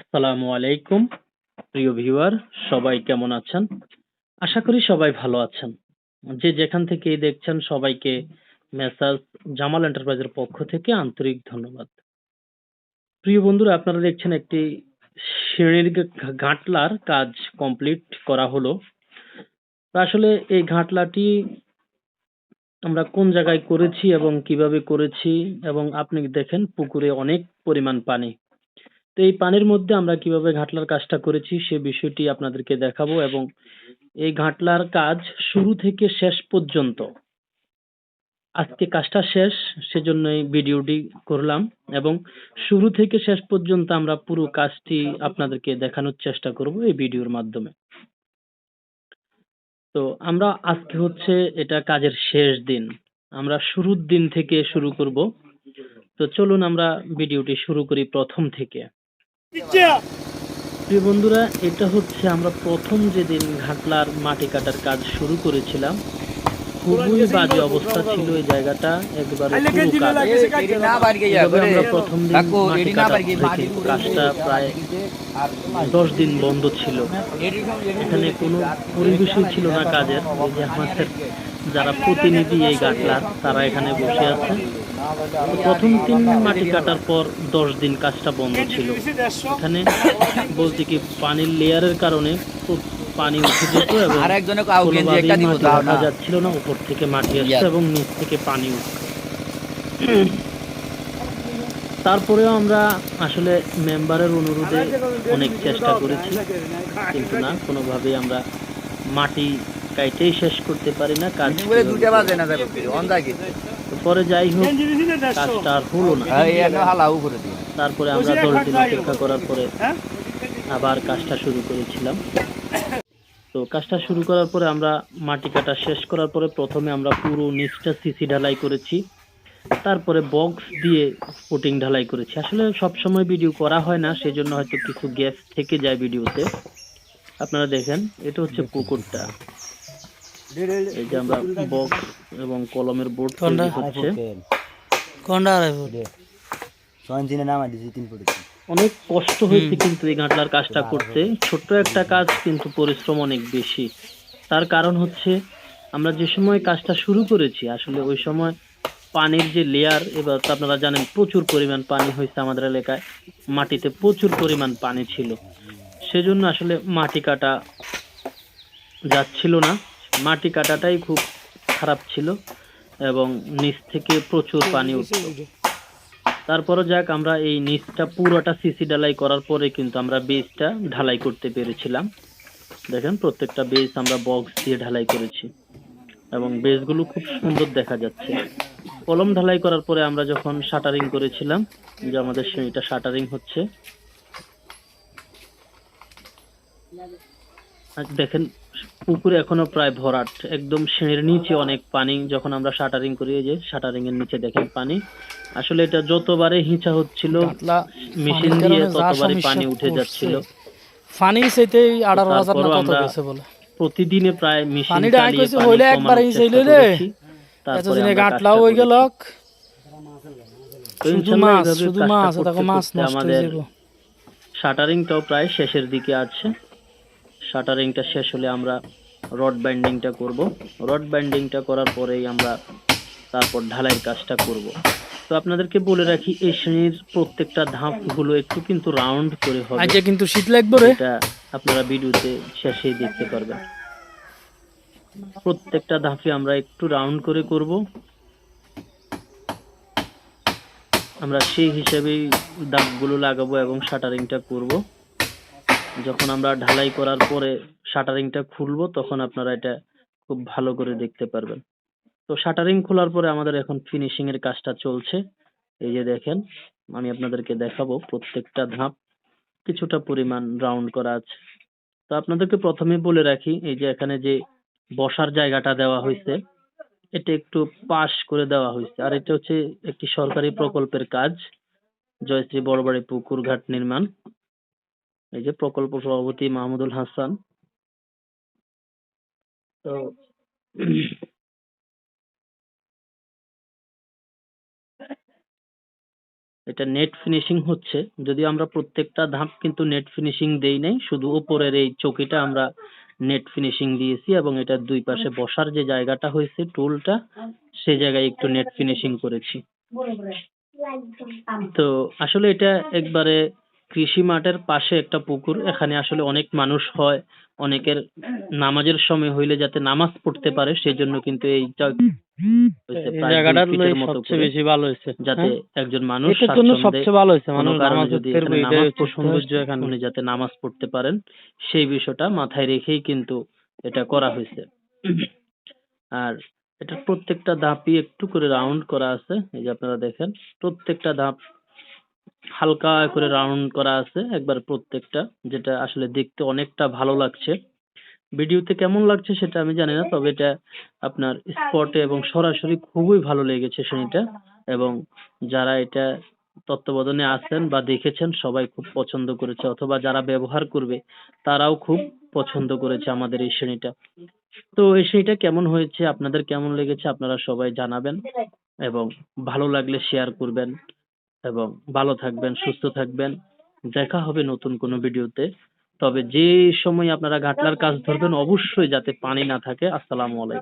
আসসালামু আলাইকুম, প্রিয় ভিউয়ার, সবাই কেমন আছেন? আশা করি সবাই ভালো আছেন। যে যেখান থেকে দেখছেন সবাইকে মেসাজ জামাল এন্টারপ্রাইজের পক্ষ থেকে আন্তরিক ধন্যবাদ। প্রিয় বন্ধুরা, আপনারা দেখছেন একটি সিঁড়ির ঘাটলার কাজ কমপ্লিট করা হলো। আসলে এই ঘাটলাটি আমরা কোন জায়গায় করেছি এবং কীভাবে করেছি এবং আপনি দেখেন পুকুরে অনেক পরিমাণ পানি। তো এই পানির মধ্যে আমরা কীভাবে ঘাটলার কাজটা করেছি সে বিষয়টি আপনাদেরকে দেখাবো এবং এই ঘাটলার কাজ শুরু থেকে শেষ পর্যন্ত। আজকে কাজটা শেষ সেজন্য এই ভিডিওটি করলাম এবং শুরু থেকে শেষ পর্যন্ত আমরা পুরো কাজটি আপনাদেরকে দেখানোর চেষ্টা করব এই ভিডিওর মাধ্যমে। তো আমরা আজকে হচ্ছে এটা কাজের শেষ দিন। আমরা শুরুর দিন থেকে শুরু করব। তো চলুন আমরা ভিডিওটি শুরু করি প্রথম থেকে। প্রিয় বন্ধুরা এটা হচ্ছে আমরা প্রথম যেদিন ঘাটলার মাটি কাটার কাজ শুরু করেছিলাম। খুবই বাজে অবস্থা ছিল এই জায়গাটা একবারে আমরা প্রথম দিন মাটি কাটা হয়েছে। কাজটা প্রায় দশ দিন বন্ধ ছিল। এখানে কোনো পরিবেশই ছিল না কাজের। যে আমাদের যারা প্রতিনিধি এই গাটলার তারা এখানে বসে আছে। প্রথম দিন মাটি কাটার পর দশ দিন কাজটা বন্ধ ছিল। এখানে বলতে কি পানির লেয়ারের কারণে খুব পানি উঠে যেত এবং মাটি যাচ্ছিল না উপর থেকে মাটি আসছে এবং নিচ থেকে পানি উঠছে। তারপরেও আমরা আসলে মেম্বারের অনুরোধে অনেক চেষ্টা করেছি কিন্তু না কোনোভাবেই আমরা মাটি কাইটেই শেষ করতে পারি না কাজ বলে দুইটা বাজে না যাবে অন থাকে পরে যাই হোক কাজটা আর হলো না। এই এনে হালাও করে দিই তারপরে আমরা দশ দিন অপেক্ষা করার পরে আবার কাজটা শুরু করেছিলাম। তো কাজটা শুরু করার পরে আমরা মাটি কাটা শেষ করার পরে প্রথমে আমরা পুরো নিচটা সিসি ঢালাই করেছি। তারপরে বক্স দিয়ে ফুটিং ঢালাই করেছি। আসলে সব সময় ভিডিও করা হয় না সেই জন্য হয়তো কিছু গ্যাস থেকে যায় ভিডিওতে আপনারা দেখেন এটা হচ্ছে পুকুরটা। এই যে আমরা বক্স এবং কলমের বোর্ড তৈরি হচ্ছে। অনেক কষ্ট হয়েছে কিন্তু এই ঘাটলার কাজটা করতে। ছোট্ট একটা কাজ কিন্তু পরিশ্রম অনেক বেশি। তার কারণ হচ্ছে আমরা যে সময় কাজটা শুরু করেছি আসলে ওই সময় পানির যে লেয়ার এবার তো আপনারা জানেন প্রচুর পরিমাণ পানি হয়েছে আমাদের এলাকায়। মাটিতে প্রচুর পরিমাণ পানি ছিল। সেজন্য আসলে মাটি কাটা যাচ্ছিল না। মাটি কাটাটাই খুব খারাপ ছিল এবং নিচ থেকে প্রচুর পানি উঠতো। তারপরে যাক আমরা এই নিচটা পুরোটা সিসি ঢালাই করার পরে কিন্তু আমরা বেসটা ঢালাই করতে পেরেছিলাম। দেখেন প্রত্যেকটা বেস আমরা বক্স দিয়ে ঢালাই করেছি এবং বেসগুলো খুব সুন্দর দেখা যাচ্ছে। কলম ঢালাই করার পরে আমরা যখন শাটারিং করেছিলাম যে আমাদের সিঁড়িটা শাটারিং হচ্ছে। দেখেন পুকুরে এখনও প্রায় ভরাট। একদম সিঁড়ির নিচে অনেক পানি। যখন আমরা শাটারিং করি যে শাটারিং এর নিচে দেখেন পানি। আসলে এটা যতবারে হিঁচা হচ্ছিল মেশিন দিয়ে ততবারই পানি উঠে যাচ্ছিল। পানি আঠারো হাজার না কত গেছে বলে। প্রতিদিনে প্রায় মেশিন পানিটা কইছে হইলে একবারে। করেছি। তারপরে এতদিনে গাঁটলাও কাজটা গেল। শুধু মাছ শুধু মাছ দেখো মাছ নষ্ট হয়ে যাব। শাটারিংটাও প্রায় শেষের দিকে আছে। শাটারিংটা শেষ হলে আমরা রড বাইন্ডিংটা করব। রড বাইন্ডিংটা করার পরেই আমরা তারপর ঢালাইয়ের কাজটা করব। তো আপনাদেরকে বলে রাখি এই শ্রেণির প্রত্যেকটা ধাপগুলো একটু কিন্তু রাউন্ড করে হবে। আজকে কিন্তু শীত লাগবে রে। এটা আপনারা ভিডিওতে শেষেই দেখতে পারবেন। প্রত্যেকটা ধাপে আমরা একটু রাউন্ড করে করব। আমরা সেই হিসেবেই দাগগুলো লাগাবো এবং শাটারিংটা করব। যখন আমরা ঢালাই করার পরে শাটারিংটা খুলবো, তখন আপনারা এটা খুব ভালো করে দেখতে পারবেন। তো শাটারিং খোলার পরে আমাদের এখন ফিনিশিং এর কাজটা চলছে। এই যে দেখেন, আমি আপনাদেরকে দেখাবো প্রত্যেকটা ধাপ। কিছুটা পরিমাণ রাউন্ড করা আছে। তো আপনাদেরকে প্রথমে বলে রাখি, এই যে এখানে যে বসার জায়গাটা দেওয়া হয়েছে, এটা একটু পাশ করে দেওয়া হয়েছে। আর এটা হচ্ছে একটি সরকারি প্রকল্পের কাজ, জয়শ্রী বড়বাড়ি পুকুর ঘাট নির্মাণ। এই যে প্রকল্প সভাপতি মাহমুদুল হাসান। তো এটা নেট ফিনিশিং হচ্ছে। যদিও আমরা প্রত্যেকটা ধাপ কিন্তু নেট ফিনিশিং দেই নাই, শুধু উপরের এই চৌকিটা আমরা নেট ফিনিশিং দিয়েছি এবং এটার দুই পাশে বসার যে জায়গাটা হয়েছে টুলটা সে জায়গায় একটু নেট ফিনিশিং করেছি। তো আসলে এটা একবারে কৃষি মাঠের পাশে একটা পুকুর। এখানে আসলে অনেক মানুষ হয় অনেকের নামাজের সময় হইলে যাতে নামাজ পড়তে পারে সেই জন্য কিন্তু এই হয়েছে যাতে হ্যাঁ? একজন মানুষ যাতে নামাজ পড়তে পারেন সেই বিষয়টা মাথায় রেখেই কিন্তু এটা করা হয়েছে আর এটা প্রত্যেকটা ধাপই একটু করে রাউন্ড করা আছে এই যে আপনারা দেখেন প্রত্যেকটা ধাপ হালকা করে রাউন্ড করা আছে একবার প্রত্যেকটা, যেটা আসলে দেখতে অনেকটা ভালো লাগছে। ভিডিওতে কেমন লাগছে সেটা আমি জানি না, তবে এটা আপনার স্পটে এবং সরাসরি খুবই ভালো লেগেছে শ্রেণীটা এবং যারা এটা তত্ত্বাবধানে আছেন বা দেখেছেন সবাই খুব পছন্দ করেছে অথবা যারা ব্যবহার করবে তারাও খুব পছন্দ করেছে আমাদের এই শ্রেণীটা। তো এই শ্রেণীটা কেমন হয়েছে, আপনাদের কেমন লেগেছে আপনারা সবাই জানাবেন এবং ভালো লাগলে শেয়ার করবেন। এবং ভালো থাকবেন, সুস্থ থাকবেন। দেখা হবে নতুন কোনো ভিডিওতে। তবে যে সময় আপনারা ঘাটলার কাজ ধরবেন, অবশ্যই যাতে পানি না থাকে। আসসালামু আলাইকুম।